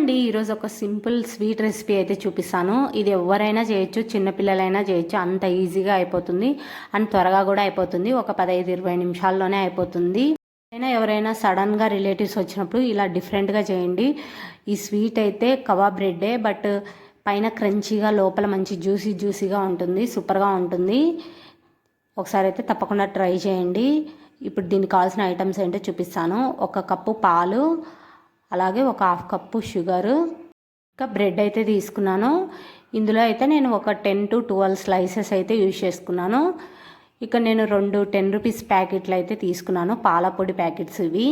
అండి ఈరోజు ఒక సింపుల్ స్వీట్ రెసిపీ అయితే చూపిస్తాను. ఇది ఎవరైనా చేయొచ్చు చిన్నపిల్లలైనా చేయొచ్చు. అంత ఈజీగా అయిపోతుంది. అండ్ త్వరగా కూడా అయిపోతుంది. ఒక పదహైదు ఇరవై నిమిషాల్లోనే అయిపోతుంది. అయినా ఎవరైనా సడన్గా రిలేటివ్స్ వచ్చినప్పుడు ఇలా డిఫరెంట్గా చేయండి. ఈ స్వీట్ అయితే కబాబ్ బ్రెడ్డే బట్ పైన క్రంచీగా లోపల మంచి జ్యూసీ జ్యూసీగా ఉంటుంది. సూపర్గా ఉంటుంది. ఒకసారి అయితే తప్పకుండా ట్రై చేయండి. ఇప్పుడు దీనికి కావాల్సిన ఐటమ్స్ ఏంటో చూపిస్తాను. ఒక కప్పు పాలు అలాగే ఒక హాఫ్ కప్పు షుగరు ఇంకా బ్రెడ్ అయితే తీసుకున్నాను. ఇందులో అయితే నేను ఒక టెన్ టు ట్వెల్వ్ స్లైసెస్ అయితే యూజ్ చేసుకున్నాను. ఇక నేను రెండు టెన్ రూపీస్ ప్యాకెట్లు అయితే తీసుకున్నాను పాలపొడి ప్యాకెట్స్ ఇవి.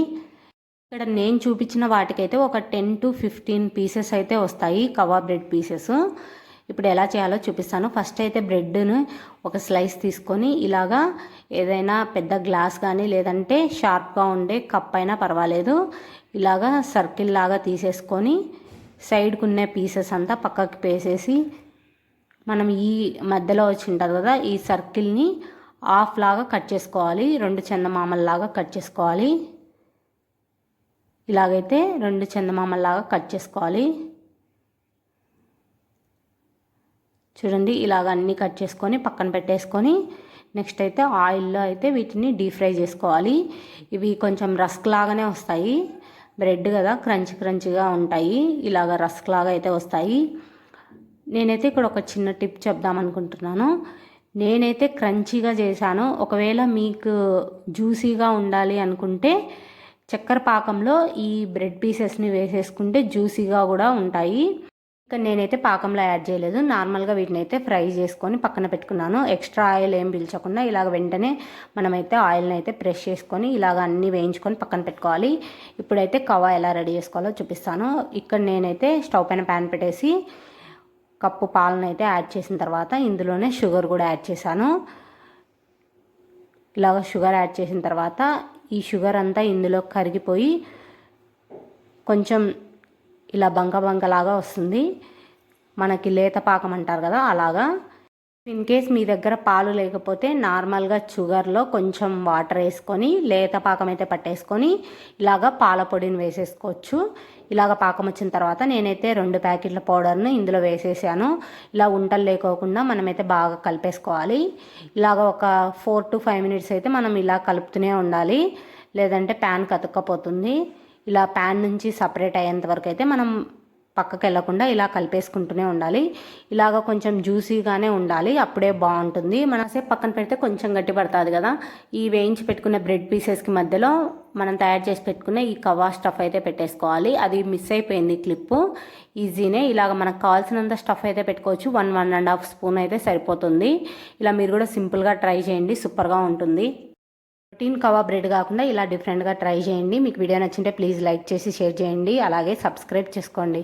ఇక్కడ నేను చూపించిన వాటికైతే ఒక టెన్ టు ఫిఫ్టీన్ పీసెస్ అయితే వస్తాయి కవా బ్రెడ్ పీసెస్. ఇప్పుడు ఎలా చేయాలో చూపిస్తాను. ఫస్ట్ అయితే బ్రెడ్ను ఒక స్లైస్ తీసుకొని ఇలాగా ఏదైనా పెద్ద గ్లాస్ కానీ లేదంటే షార్ప్గా ఉండే కప్ అయినా పర్వాలేదు. ఇలాగా సర్కిల్ లాగా తీసేసుకొని సైడ్కు ఉన్న పీసెస్ అంతా పక్కకి పేసేసి మనం ఈ మధ్యలో వచ్చి ఉంటుంది కదా ఈ సర్కిల్ని హాఫ్ లాగా కట్ చేసుకోవాలి రెండు చందమామల్లాగా కట్ చేసుకోవాలి. ఇలాగైతే రెండు చందమామల్లాగా కట్ చేసుకోవాలి. చూడండి ఇలాగ అన్నీ కట్ చేసుకొని పక్కన పెట్టేసుకొని నెక్స్ట్ అయితే ఆయిల్లో అయితే వీటిని డీప్ ఫ్రై చేసుకోవాలి. ఇవి కొంచెం రస్క్ లాగానే వస్తాయి. బ్రెడ్ కదా క్రంచ్ క్రంచ్గా ఉంటాయి. ఇలాగ రస్క్ లాగా అయితే వస్తాయి. నేనైతే ఇక్కడ ఒక చిన్న టిప్ చెప్దాం అనుకుంటున్నాను. నేనైతే క్రంచీగా చేశాను. ఒకవేళ మీకు జ్యూసీగా ఉండాలి అనుకుంటే చక్కెర పాకంలో ఈ బ్రెడ్ పీసెస్ని వేసేసుకుంటే జ్యూసీగా కూడా ఉంటాయి. ఇక్కడ నేనైతే పాకంలో యాడ్ చేయలేదు. నార్మల్గా వీటిని అయితే ఫ్రై చేసుకొని పక్కన పెట్టుకున్నాను. ఎక్స్ట్రా ఆయిల్ ఏం పీల్చకుండా ఇలాగ వెంటనే మనమైతే ఆయిల్ని అయితే ప్రెష్ చేసుకొని ఇలాగ అన్నీ వేయించుకొని పక్కన పెట్టుకోవాలి. ఇప్పుడైతే కవా ఎలా రెడీ చేసుకోవాలో చూపిస్తాను. ఇక్కడ నేనైతే స్టవ్ పైన ప్యాన్ పెట్టేసి కప్పు పాలను అయితే యాడ్ చేసిన తర్వాత ఇందులోనే షుగర్ కూడా యాడ్ చేశాను. ఇలాగ షుగర్ యాడ్ చేసిన తర్వాత ఈ షుగర్ అంతా ఇందులో కరిగిపోయి కొంచెం ఇలా బంక బంకలాగా వస్తుంది. మనకి లేత పాకం అంటారు కదా అలాగా. ఇన్ కేస్ మీ దగ్గర పాలు లేకపోతే నార్మల్గా షుగర్లో కొంచెం వాటర్ వేసుకొని లేత పాకం అయితే పట్టేసుకొని ఇలాగ పాల పొడిని వేసేసుకోవచ్చు. ఇలాగ పాకం వచ్చిన తర్వాత నేనైతే రెండు ప్యాకెట్ల పౌడర్ను ఇందులో వేసేసాను. ఇలా ఉంటలు లేకోకుండా మనమైతే బాగా కలిపేసుకోవాలి. ఇలాగ ఒక ఫోర్ టు ఫైవ్ మినిట్స్ అయితే మనం ఇలా కలుపుతూనే ఉండాలి. లేదంటే ప్యాన్ కతుక్కపోతుంది. ఇలా ప్యాన్ నుంచి సపరేట్ అయ్యేంత వరకు అయితే మనం పక్కకి వెళ్ళకుండా ఇలా కలిపేసుకుంటూనే ఉండాలి. ఇలాగ కొంచెం జ్యూసీగానే ఉండాలి. అప్పుడే బాగుంటుంది. మనసేపు పక్కన పెడితే కొంచెం గట్టి పడుతుంది కదా. ఈ వేయించి పెట్టుకున్న బ్రెడ్ పీసెస్కి మధ్యలో మనం తయారు చేసి పెట్టుకున్న ఈ కవా స్టఫ్ అయితే పెట్టేసుకోవాలి. అది మిస్ అయిపోయింది క్లిప్పు ఈజీనే ఇలాగ మనకు కావాల్సినంత స్టఫ్ అయితే పెట్టుకోవచ్చు. One one and half spoon అయితే సరిపోతుంది. ఇలా మీరు కూడా సింపుల్గా ట్రై చేయండి. సూపర్గా ఉంటుంది. ప్రోటీన్ కవా బ్రెడ్ కాకుండా ఇలా డిఫరెంట్గా ట్రై చేయండి. మీకు వీడియో నచ్చింటే ప్లీజ్ లైక్ చేసి షేర్ చేయండి. అలాగే సబ్స్క్రైబ్ చేసుకోండి.